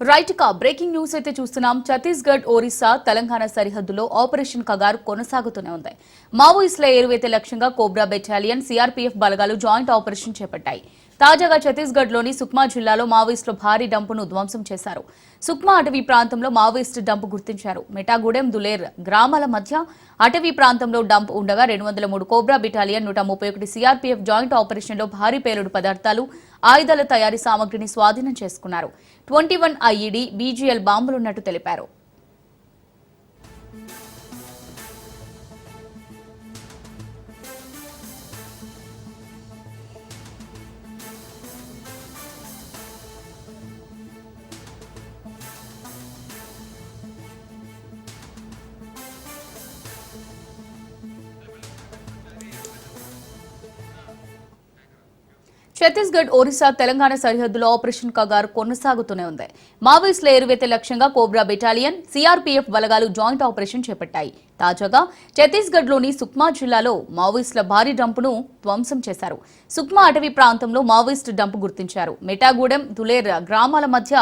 Right కా breaking news అయితే చూస్తున్నాం. ఛత్తీస్గఢ్ ఒరిస్సా తెలంగాణ సరిహద్దులో ఆపరేషన్ కగారు కొనసాగుతూనే ఉంది. మావోయిస్టుల ఏరువేత లక్ష్యంగా కోబ్రా బెటాలియన్ సీఆర్పీఎఫ్ బలగాలు జాయింట్ ఆపరేషన్ చేపట్టాయి. తాజాగా ఛత్తీస్గఢ్లోని సుక్మా జిల్లాలో మావోయిస్టులు భారీ డంపును ధ్వంసం చేశారు. సుక్మా అటవీ ప్రాంతంలో మావోయిస్టు డంపు గుర్తించారు. మెటాగూడెం దులేర్ గ్రామాల మధ్య అటవీ ప్రాంతంలో డంప్ ఉండగా రెండు వందల మూడు కోబ్రా బెటాలియన్ నూట ముప్పై ఒకటి సిఆర్పీఎఫ్ జాయింట్ ఆపరేషన్లో భారీ పేలుడు పదార్థాలు ఆయుధాల తయారీ సామగ్రిని స్వాధీనం చేసుకున్నారు. ట్వంటీ వన్ ఐఈడీ బీజీఎల్ బాంబులున్నట్టు తెలిపారు. ఛత్తీస్గఢ్ ఒరిస్సా తెలంగాణ సరిహద్దులో ఆపరేషన్ కగారు కొనసాగుతూనే ఉంది. మావోయిస్టుల ఏరువేత లక్ష్యంగా కోబ్రా బెటాలియన్ సీఆర్పీఎఫ్ బలగాలు జాయింట్ ఆపరేషన్ చేపట్టాయి. తాజాగా ఛత్తీస్గఢ్లోని సుక్మా జిల్లాలో మావోయిస్టుల భారీ డంపును ధ్వంసం చేశారు. సుక్మా అటవీ ప్రాంతంలో మావోయిస్టు డంపు గుర్తించారు. మెటాగూడెం దులేర్ గ్రామాల మధ్య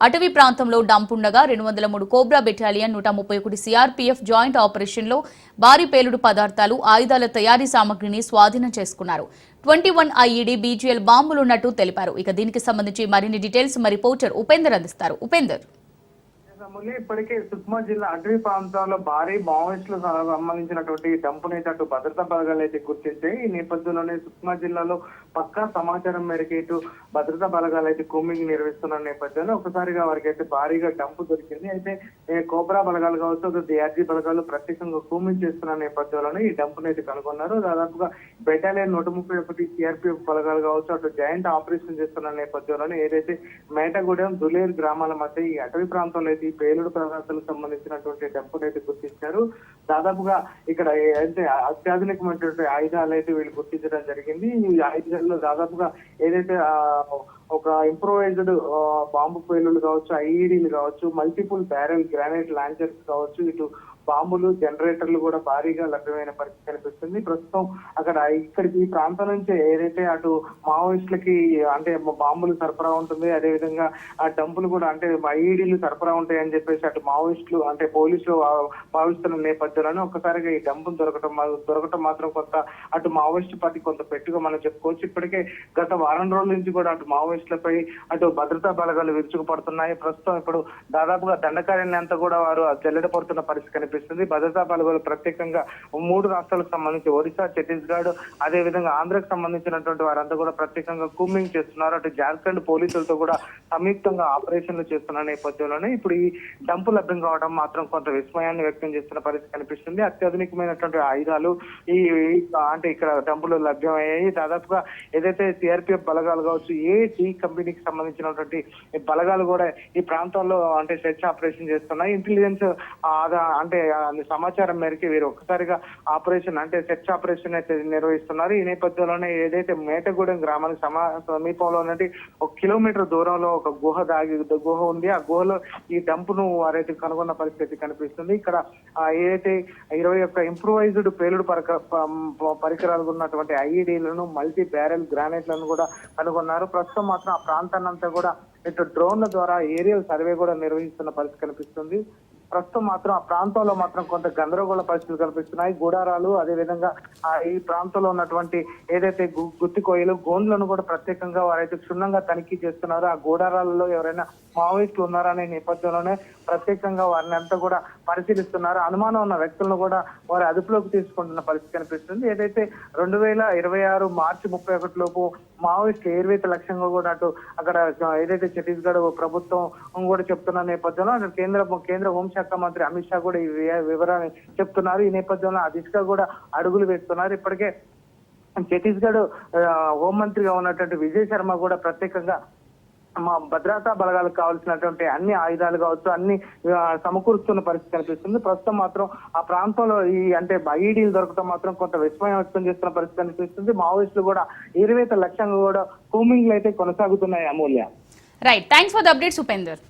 అటవీ ప్రాంతంలో డంప్ ఉండగా రెండు వందల మూడు కోబ్రా బెటాలియన్ నూట ముప్పై ఒకటి సీఆర్పీఎఫ్ జాయింట్ ఆపరేషన్లో భారీ పేలుడు పదార్థాలు ఆయుధాల తయారీ సామగ్రిని స్వాధీనం చేసుకున్నారు. ట్వంటీ వన్ ఐఈడీ బీజీఎల్ బాంబులున్నట్టు తెలిపారు. ఇక దీనికి సంబంధించి మరిన్ని డీటెయిల్స్ మరి పోచర్ ఉపేందర్ అందిస్తారు. ఉపేందర్. మురళి ఇప్పటికే సుక్మా జిల్లా అటవీ ప్రాంతంలో భారీ మావోయిస్టులకు సంబంధించినటువంటి డంపునైతే అటు భద్రతా బలగాలు అయితే గుర్తించాయి. ఈ నేపథ్యంలోనే సుక్మా జిల్లాలో పక్కా సమాచారం మేరకు ఇటు భద్రతా బలగాలు అయితే కూమింగ్ నిర్వహిస్తున్న నేపథ్యంలో ఒకసారిగా వారికి అయితే భారీగా డంపు దొరికింది. అయితే కోబ్రా బలగాలు కావచ్చు అటు డిఆర్జీ బలగాలు ప్రత్యేకంగా కూమింగ్ చేస్తున్న నేపథ్యంలోనే ఈ డంపుని అయితే కనుగొన్నారు. దాదాపుగా బెటాలియన్ నూట ముప్పై ఒకటి సిఆర్పిఎఫ్ బలగాలు కావచ్చు అటు జాయింట్ ఆపరేషన్ చేస్తున్న నేపథ్యంలోనే ఏదైతే మేటగూడెం దులేర్ గ్రామాల మధ్య ఈ అటవీ ప్రాంతంలో అయితే పేలుడు పదార్థాలకు సంబంధించినటువంటి టెంపుల్ అయితే గుర్తించారు. దాదాపుగా ఇక్కడ అయితే అత్యాధునికమైనటువంటి ఆయుధాలు అయితే వీళ్ళు గుర్తించడం జరిగింది. ఈ ఆయుధాల్లో దాదాపుగా ఏదైతే ఒక ఇంప్రూవైజ్డ్ బాంబు పేలులు కావచ్చు ఐఈడీలు కావచ్చు మల్టిపుల్ బ్యారెల్ గ్రానైట్ లాంచర్స్ కావచ్చు ఇటు బాంబులు జనరేటర్లు కూడా భారీగా లభ్యమైన పరిస్థితి కనిపిస్తుంది. ప్రస్తుతం అక్కడ ఇక్కడికి ఈ ప్రాంతం నుంచి ఏదైతే అటు మావోయిస్టులకి అంటే బాంబులు సరఫరా ఉంటుంది అదే విధంగా ఆ డంపులు కూడా అంటే ఐఈడీలు సరఫరా ఉంటాయని చెప్పేసి అటు మావోయిస్టులు అంటే పోలీసులు భావిస్తున్న నేపథ్యంలోనే ఒక్కసారిగా ఈ డంపులు దొరకటం దొరకటం మాత్రం కొంత అటు మావోయిస్టు పార్టీ కొంత పెట్టుగా మనం చెప్పుకోవచ్చు. ఇప్పటికే గత వారం రోజుల నుంచి కూడా అటు మావోయిస్టులపై అటు భద్రతా బలగాలు విరుచుకుపడుతున్నాయి. ప్రస్తుతం ఇప్పుడు దాదాపుగా దండకార్యాన్ని అంతా కూడా వారు జల్లెడపడుతున్న పరిస్థితి కనిపిస్తుంది. భద్రతా బలగాలు ప్రత్యేకంగా మూడు రాష్ట్రాలకు సంబంధించి ఒరిస్సా ఛత్తీస్గఢ్ అదే విధంగా ఆంధ్రకు సంబంధించినటువంటి వారంతా కూడా ప్రత్యేకంగా కూమింగ్ చేస్తున్నారు. అటు జార్ఖండ్ పోలీసులతో కూడా సంయుక్తంగా ఆపరేషన్లు చేస్తున్న నేపథ్యంలోనే ఇప్పుడు ఈ డంపు లభ్యం కావడం మాత్రం కొంత విస్మయాన్ని వ్యక్తం చేస్తున్న పరిస్థితి కనిపిస్తుంది. అత్యాధునికమైనటువంటి ఆయుధాలు ఈ అంటే ఇక్కడ డంపులు లభ్యమయ్యాయి. దాదాపుగా ఏదైతే సిఆర్పిఎఫ్ బలగాలు కావచ్చు ఏ టీ కంపెనీకి సంబంధించినటువంటి ఈ బలగాలు కూడా ఈ ప్రాంతాల్లో అంటే సెర్చ్ ఆపరేషన్ చేస్తున్నాయి. ఇంటెలిజెన్స్ ఆదా అంటే సమాచారం మేరకు వీరు ఒక్కసారిగా ఆపరేషన్ అంటే సెర్చ్ ఆపరేషన్ అయితే నిర్వహిస్తున్నారు. ఈ నేపథ్యంలోనే ఏదైతే మేటగూడెం గ్రామానికి సమా సమీపంలో ఉన్నది ఒక కిలోమీటర్ దూరంలో ఒక గుహ దాగి గుహ ఉంది. ఆ గుహలో ఈ డంపును వారైతే కనుగొన్న పరిస్థితి కనిపిస్తుంది. ఇక్కడ ఏదైతే ఇరవై ఒక్క ఇంప్రూవైజ్డ్ పేలుడు పరిక పరికరాలు ఉన్నటువంటి ఐఈడీలను మల్టీ బ్యారెల్ గ్రానైట్లను కూడా కనుగొన్నారు. ప్రస్తుతం మాత్రం ఆ ప్రాంతాన్ని అంతా కూడా ఇటు డ్రోన్ల ద్వారా ఏరియల్ సర్వే కూడా నిర్వహిస్తున్న పరిస్థితి కనిపిస్తుంది. ప్రస్తుతం మాత్రం ఆ ప్రాంతంలో మాత్రం కొంత గందరగోళ పరిస్థితులు కనిపిస్తున్నాయి. గూడారాలు అదే విధంగా ఆ ఈ ప్రాంతంలో ఉన్నటువంటి ఏదైతే గు- గుత్తి కోయలు గోండ్లను కూడా ప్రత్యేకంగా వారైతే క్షుణ్ణంగా తనిఖీ చేస్తున్నారు. ఆ గూడారాలలో ఎవరైనా మావోయిస్టులు ఉన్నారనే నేపథ్యంలోనే ప్రత్యేకంగా వారిని అంతా కూడా పరిశీలిస్తున్నారు. అనుమానం ఉన్న వ్యక్తులను కూడా వారి అదుపులోకి తీసుకుంటున్న పరిస్థితి కనిపిస్తుంది. ఏదైతే రెండు వేల ఇరవై ఆరు మార్చి ముప్పై ఒకటి లోపు మావోయిస్టులు ఏర్వేత లక్ష్యంగా కూడా అటు అక్కడ ఏదైతే ఛత్తీస్గఢ్ ప్రభుత్వం కూడా చెప్తున్న నేపథ్యంలో అక్కడ కేంద్ర కేంద్ర హోంశాఖ మంత్రి అమిత్ షా కూడా ఈ వివరాలు వివరాన్ని చెప్తున్నారు. ఈ నేపథ్యంలో ఆ దిశగా కూడా అడుగులు వేస్తున్నారు. ఇప్పటికే ఛత్తీస్గఢ్ హోంమంత్రిగా ఉన్నటువంటి విజయ్ శర్మ కూడా ప్రత్యేకంగా మా భద్రతా బలగాలకు కావాల్సినటువంటి అన్ని ఆయుధాలు కావచ్చు అన్ని సమకూరుస్తున్న పరిస్థితి కనిపిస్తుంది. ప్రస్తుతం మాత్రం ఆ ప్రాంతంలో ఈ అంటే ఐఈడీలు దొరకడం మాత్రం కొంత విస్మయం వ్యక్తం చేస్తున్న పరిస్థితి కనిపిస్తుంది. మావోయిస్టులు కూడా ఇరవై లక్ష్యంగా కూడా హోమింగ్లు అయితే కొనసాగుతున్నాయి Amulya. Right thanks for the updates Upender